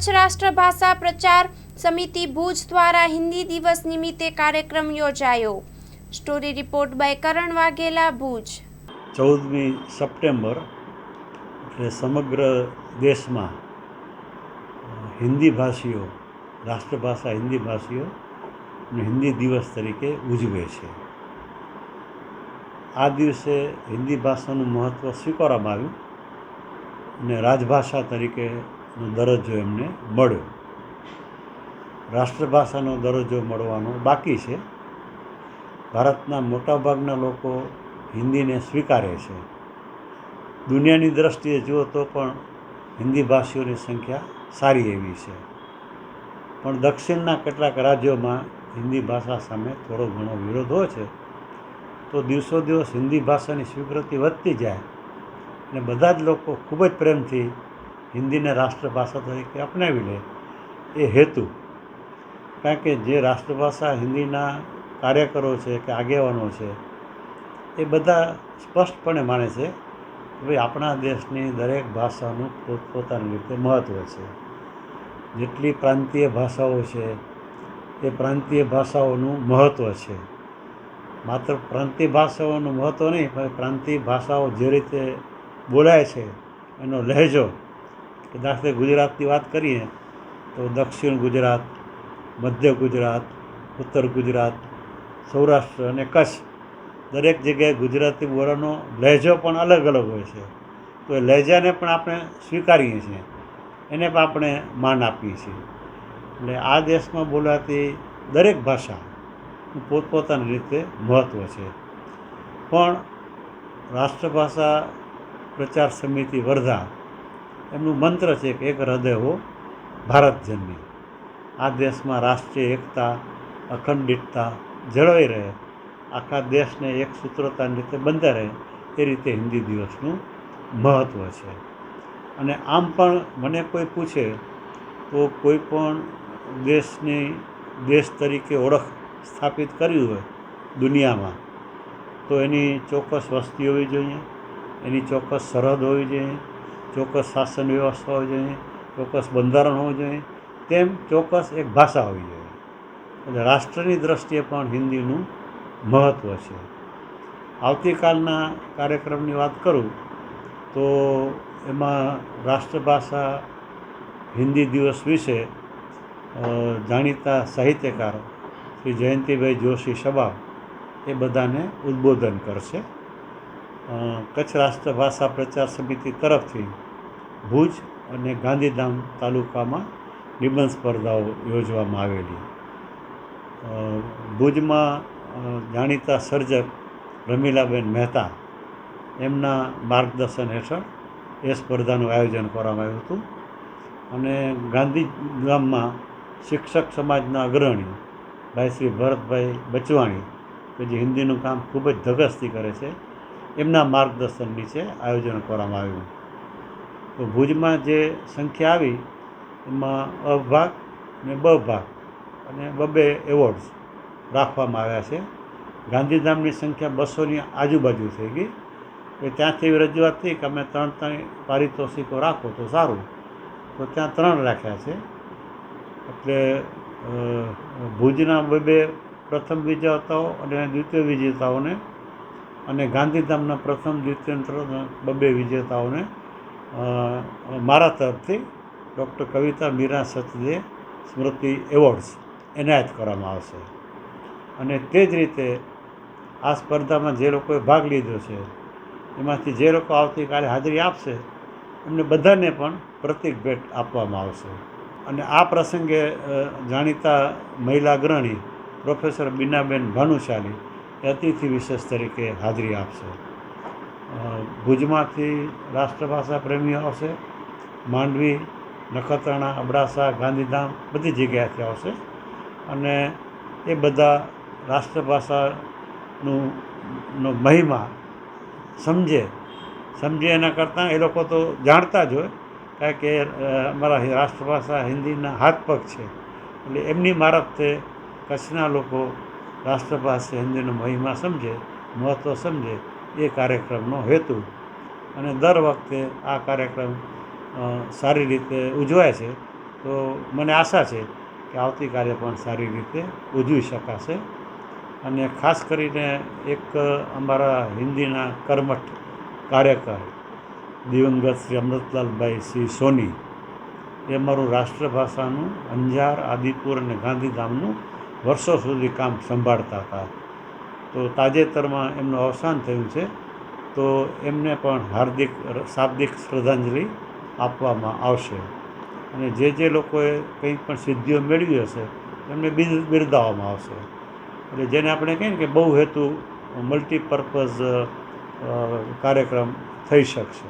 કચ્છ રાષ્ટ્ર ભાષા પ્રચાર સમિતિ ભુજ દ્વારા હિન્દી દિવસ નિમિત્તે કાર્યક્રમ યોજાયો. Story report by Karan Vaghela, Bhuj. ચૌદમી સપ્ટેમ્બર એટલે સમગ્ર દેશમાં હિન્દી ભાષીઓ, રાષ્ટ્રભાષા હિન્દી ભાષીઓ હિન્દી દિવસ તરીકે ઉજવે છે. આ દિવસે હિન્દી ભાષાનું મહત્ત્વ સ્વીકારવામાં આવ્યું અને રાજભાષા તરીકેનો દરજ્જો એમને મળ્યો. રાષ્ટ્રભાષાનો દરજ્જો મળવાનો બાકી છે. ભારતના મોટાભાગના લોકો હિન્દીને સ્વીકારે છે. દુનિયાની દ્રષ્ટિએ જુઓ તો પણ હિન્દી ભાષીઓની સંખ્યા સારી એવી છે. પણ દક્ષિણના કેટલાક રાજ્યોમાં હિન્દી ભાષા સામે થોડો ઘણો વિરોધ હોય છે, તો દિવસો દિવસ હિન્દી ભાષાની સ્વીકૃતિ વધતી જાય. અને બધા જ લોકો ખૂબ જ પ્રેમથી હિન્દીને રાષ્ટ્રભાષા તરીકે અપનાવી લે, એ હેતુ. કારણ કે જે રાષ્ટ્રભાષા હિન્દીના કાર્યકરો છે કે આગેવાનો છે, એ બધા સ્પષ્ટપણે માને છે કે ભાઈ આપણા દેશની દરેક ભાષાનું પોતપોતાની રીતે મહત્ત્વ છે. જેટલી પ્રાંતીય ભાષાઓ છે, એ પ્રાંતીય ભાષાઓનું મહત્ત્વ છે. માત્ર પ્રાંતીય ભાષાઓનું મહત્ત્વ નહીં, પણ પ્રાંતીય ભાષાઓ જે રીતે બોલાય છે, એનો લહેજો કે દાખલે ગુજરાતની વાત કરીએ, તો દક્ષિણ ગુજરાત, મધ્ય ગુજરાત, ઉત્તર ગુજરાત, સૌરાષ્ટ્ર અને કચ્છ દરેક જગ્યાએ ગુજરાતી બોલવાનો લહેજો પણ અલગ અલગ હોય છે. તો એ લહેજાને પણ આપણે સ્વીકારીએ છીએ. એને પણ આપણે માન આપીએ છીએ. એટલે આ દેશમાં બોલાતી દરેક ભાષા પોતપોતાની રીતે મહત્ત્વ છે. પણ રાષ્ટ્રભાષા પ્રચાર સમિતિ વર્ધા એમનું મંત્ર છે કે એક હૃદય હો ભારત જન્મી. આ દેશમાં રાષ્ટ્રીય એકતા, અખંડિતતા જળવાઈ રહે. આખા દેશને એક સૂત્રતાની રીતે બંધા રહે. એ રીતે હિન્દી દિવસનું મહત્ત્વ છે. અને આમ પણ મને કોઈ પૂછે તો કોઈ પણ દેશની દેશ તરીકે ઓળખ સ્થાપિત કરવી હોય દુનિયામાં, તો એની ચોક્કસ વસ્તી હોવી જોઈએ, એની ચોક્કસ સરહદ હોવી જોઈએ ચોક્કસ શાસન વ્યવસ્થા હોવી જોઈએ, ચોક્કસ બંધારણ હોવું જોઈએ, તેમ ચોક્કસ એક ભાષા હોવી જોઈએ. એટલે રાષ્ટ્રની દ્રષ્ટિએ પણ હિન્દીનું મહત્ત્વ છે. આવતીકાલના કાર્યક્રમની વાત કરું, તો એમાં રાષ્ટ્રભાષા હિન્દી દિવસ વિશે જાણીતા સાહિત્યકાર શ્રી જયંતિભાઈ જોશી શબાબ એ બધાને ઉદ્બોધન કરશે. કચ્છ રાષ્ટ્રભાષા પ્રચાર સમિતિ તરફથી ભુજ અને ગાંધીધામ તાલુકામાં નિબંધ સ્પર્ધાઓ યોજવામાં આવેલી. ભુજમાં જાણીતા સર્જક રમીલાબેન મહેતા એમના માર્ગદર્શન હેઠળ એ સ્પર્ધાનું આયોજન કરવામાં આવ્યું હતું. અને ગાંધીધામમાં શિક્ષક સમાજના અગ્રણી ભાઈ શ્રી ભરતભાઈ બચવાણી કે જે હિન્દીનું કામ ખૂબ જ ધગસથી કરે છે એમના માર્ગદર્શન નીચે આયોજન કરવામાં આવ્યું. તો ભુજમાં જે સંખ્યા આવી, એમાં અ ભાગ ને બ ભાગ અને બબે એવોર્ડ્સ રાખવામાં આવ્યા છે. ગાંધીધામની સંખ્યા બસોની આજુબાજુ થઈ ગઈ. એ ત્યાંથી રજૂઆત થઈ કે અમે ત્રણ ત્રણ પારિતોષિકો રાખો તો સારું. તો ત્યાં ત્રણ રાખ્યા છે. એટલે ભુજના બબે પ્રથમ વિજેતાઓ અને દ્વિતીય વિજેતાઓને અને ગાંધીધામના પ્રથમ દ્વિતીય બબ્બે બબે વિજેતાઓને મારા તરફથી ડૉક્ટર કવિતા મીરા સચદે સ્મૃતિ એવોર્ડ્સ એનાયત કરવામાં આવશે. અને તે જ રીતે આ સ્પર્ધામાં જે લોકોએ ભાગ લીધો છે, એમાંથી જે લોકો આવતીકાલે હાજરી આપશે, એમને બધાને પણ પ્રતિક ભેટ આપવામાં આવશે. અને આ પ્રસંગે જાણીતા મહિલા અગ્રણી પ્રોફેસર બીનાબેન ભાનુશાલી અતિથિ વિશેષ તરીકે હાજરી આપશે. ભુજમાંથી રાષ્ટ્રભાષા પ્રેમીઓ આવશે, માંડવી, નખત્રાણા, અબડાસા, ગાંધીધામ બધી જગ્યાએથી આવશે અને એ બધા રાષ્ટ્રભાષાનું નો મહિમા સમજે. સમજે એના કરતાં એ લોકો તો જાણતા જ હોય, કારણ કે અમારા રાષ્ટ્રભાષા હિન્દીના હાથ પગ છે. એટલે એમની મારફતે કચ્છના લોકો રાષ્ટ્રભાષા હિન્દીનો મહિમા સમજે મહત્ત્વ સમજે એ કાર્યક્રમનો હેતુ. અને દર વખતે આ કાર્યક્રમ સારી રીતે ઉજવાય છે. તો મને આશા છે કે આવતીકાલે પણ સારી રીતે ઉજવી શકાશે. અને ખાસ કરીને એક અમારા હિન્દીના કર્મઠ કાર્યકર, દિવંગત શ્રી અમૃતલાલભાઈ શ્રી સોની, એ મારું રાષ્ટ્રભાષાનું અંજાર, આદિપુર અને ગાંધીધામનું વર્ષો સુધી કામ સંભાળતા હતા. તો તાજેતરમાં એમનું અવસાન થયું છે. તો એમને પણ હાર્દિક, શાબ્દિક શ્રદ્ધાંજલિ આપવામાં આવશે. અને જે જે લોકોએ કંઈ પણ સિદ્ધિઓ મેળવી હશે, એમને બિર બિરદાવવામાં આવશે. એટલે જેને આપણે કહીએ ને કે બહુ હેતુ મલ્ટીપર્પઝ કાર્યક્રમ થઈ શકશે.